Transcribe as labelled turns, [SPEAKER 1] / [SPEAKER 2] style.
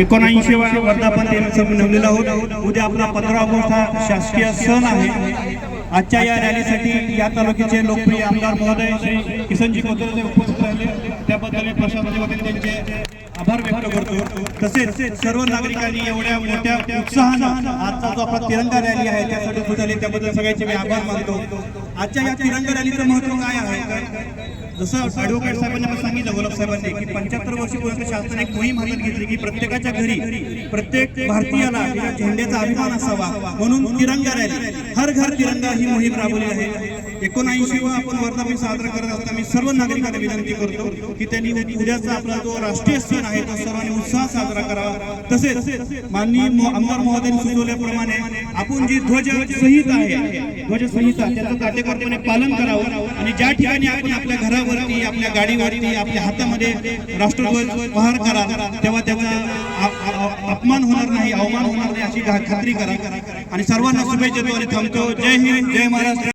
[SPEAKER 1] एकोणऐंशी वर्धापन दिनाचा नवलेला आहोत. उद्या आपला पंधरा ऑगस्ट हा शासकीय सण आहे. आजच्या या रॅलीसाठी या तालुक्याचे लोकप्रिय आमदार महोदय श्री किसनजी कोतरे उपस्थित राहिले. त्याबद्दल मी प्रशासनाच्या वतीने त्यांचे आभार व्यक्त करतो. तसेच सर्व नागरिकांनी एवढ्या मोठ्या उत्साहानं आजचा जो आपला तिरंगा रॅली आहे त्यासाठी सुद्धा त्याबद्दल सगळ्यांचे मी आभार मानतो. आजच्या या तिरंगा रॅलीचं महत्त्व काय आहे? जसं ऍडव्होकेट साहेबांनी आपण सांगितलं गुलाब साहेबांनी की पंच्याहत्तर वर्षापूर्वी शासनाने एक मोहीम हातात घेतली की प्रत्येकाच्या घरी प्रत्येक भारतीयाला झेंड्याचा अभिमान असावा म्हणून तिरंगा रॅली. हर घर तिरंगा ही मोहीम राबवली आहे. एकोणऐंशी वा आपण वर्धापन साजरा करत असताना मी सर्व नागरिकांना विनंती करतो की त्यांनी उद्याचा आपला जो राष्ट्रीय सण आहे तो सर्वांनी उत्साह साजरा करावा. तसेच माननीय आमदार महोदयांनी सुचवल्याप्रमाणे आपण जी ध्वज संहिता आहे ध्वज संहिता त्याचं काटेकोरपणे पालन करावं आणि ज्या ठिकाणी आपण आपल्या गाडीवरती आपल्या गाडीवरती आपल्या हातामध्ये राष्ट्रध्वज पहार करा. तेव्हा त्याचा अपमान होणार नाही अवमान होणार नाही अशी खात्री करा. आणि सर्वांना शुभेच्छा थांबतो. जय हिंद जय महाराष्ट्र.